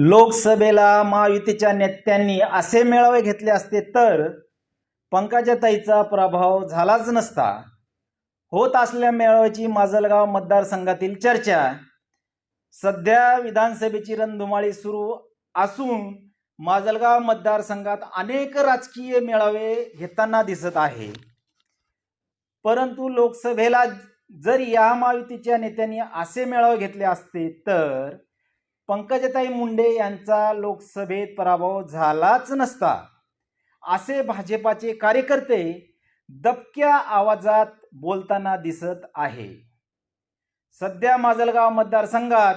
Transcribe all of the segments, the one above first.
लोकसभेला महायुतीच्या नेत्यांनी असे मेळावे घेतले असते तर पंकजाताईचा प्रभाव झालाच नसता. होत असलेल्या मेळाव्याची माजलगाव मतदारसंघातील चर्चा. सध्या विधानसभेची रणधुमाळी सुरू असून माजलगाव मतदारसंघात अनेक राजकीय मेळावे घेताना दिसत आहे. परंतु लोकसभेला जर या महायुतीच्या नेत्यांनी असे मेळावे घेतले असते तर पंकजताई मुंडे यांचा लोकसभेत पराभव झालाच नसता. असे भाजपाचे कार्यकर्ते दबक्या आवाजात बोलताना दिसत आहे. सध्या माजलगाव मतदारसंघात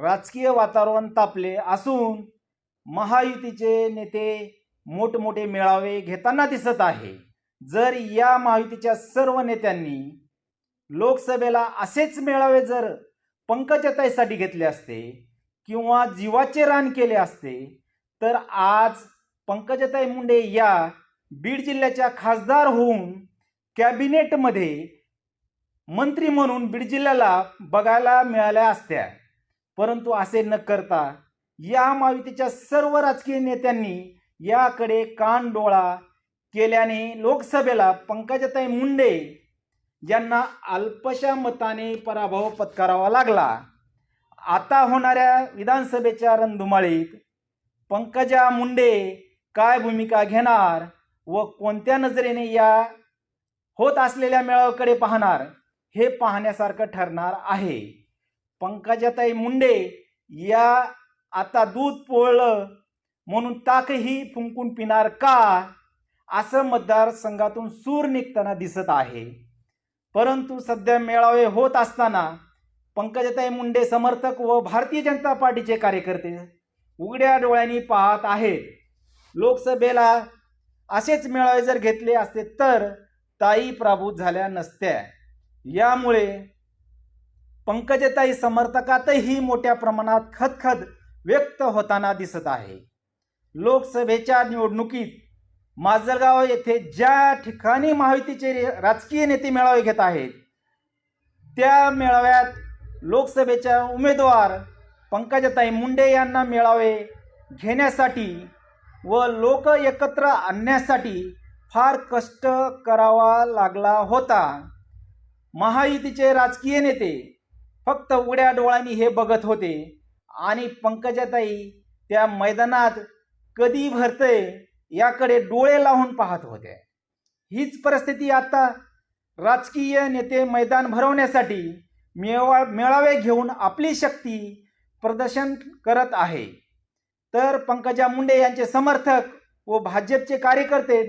राजकीय वातावरण तापले असून महायुतीचे नेते मोठमोठे मेळावे घेताना दिसत आहे. जर या महायुतीच्या सर्व नेत्यांनी लोकसभेला असेच मेळावे जर पंकजताईसाठी घेतले असते किंवा जीवाचे रान केले असते तर आज पंकजताई मुंडे या बीड जिल्ह्याच्या खासदार होऊन कॅबिनेटमध्ये मंत्री म्हणून बीड जिल्ह्याला बघायला मिळाल्या असत्या. परंतु असे न करता या महायुतीच्या सर्व राजकीय नेत्यांनी याकडे कान डोळा केल्याने लोकसभेला पंकजताई मुंडे यांना अल्पशा मताने पराभव पत्करावा लागला. आता होणाऱ्या विधानसभेच्या रणधुमाळीत पंकजा मुंडे काय भूमिका घेणार व कोणत्या नजरेने या होत असलेल्या मेळाव्याकडे पाहणार हे पाहण्यासारखं ठरणार आहे. पंकजाताई मुंडे या आता दूध पोळलं म्हणून ताकही फुंकून पिणार का? असं मतदारसंघातून सूर निघताना दिसत आहे. परंतु सध्या मेळावे होत असताना पंकजताई मुंडे समर्थक व भारतीय जनता पार्टीचे कार्यकर्ते उघड्या डोळ्यांनी पाहत आहेत. लोकसभेला असेच मेळावे जर घेतले असते तर ताई प्राभूत झाल्या नसत्या. यामुळे पंकजताई समर्थकातही मोठ्या प्रमाणात खदखद व्यक्त होताना दिसत आहे. लोकसभेच्या निवडणुकीत माजलगाव येथे ज्या ठिकाणी महायुतीचे रे- राजकीय नेते मेळावे घेत आहेत त्या मेळाव्यात लोकसभेच्या उमेदवार पंकजताई मुंडे यांना मेळावे घेण्यासाठी व लोक एकत्र आणण्यासाठी फार कष्ट करावा लागला होता. महायुतीचे राजकीय नेते फक्त उघड्या डोळ्यांनी हे बघत होते आणि पंकजाताई त्या मैदानात कधी भरते याकडे डोळे लावून पाहत होते. हीच परिस्थिती आता राजकीय नेते मैदान भरवण्यासाठी मेवा मेळावे घेऊन आपली शक्ती प्रदर्शन करत आहे. तर पंकजा मुंडे यांचे समर्थक व भाजपचे कार्यकर्ते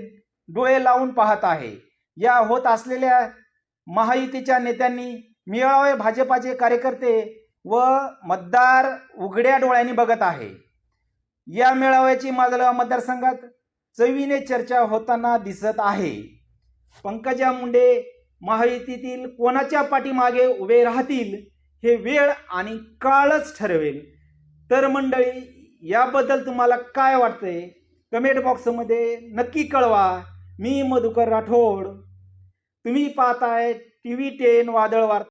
डोळे लावून पाहत आहे. या होत असलेल्या महायुतीच्या नेत्यांनी मेळावे भाजपाचे कार्यकर्ते व मतदार उघड्या डोळ्यांनी बघत आहे. या मेळाव्याची माजलगाव मतदारसंघात चवीने चर्चा होताना दिसत आहे. पंकजा मुंडे महायुतीतील कोणाच्या पाठीमागे उभे राहतील हे वेळ आणि काळच ठरवेल. तर मंडळी याबद्दल तुम्हाला काय वाटतंय? कमेंट बॉक्समध्ये नक्की कळवा. मी मधुकर राठोड. तुम्ही पाहताय टी व्ही टेन वादळ वार्ता.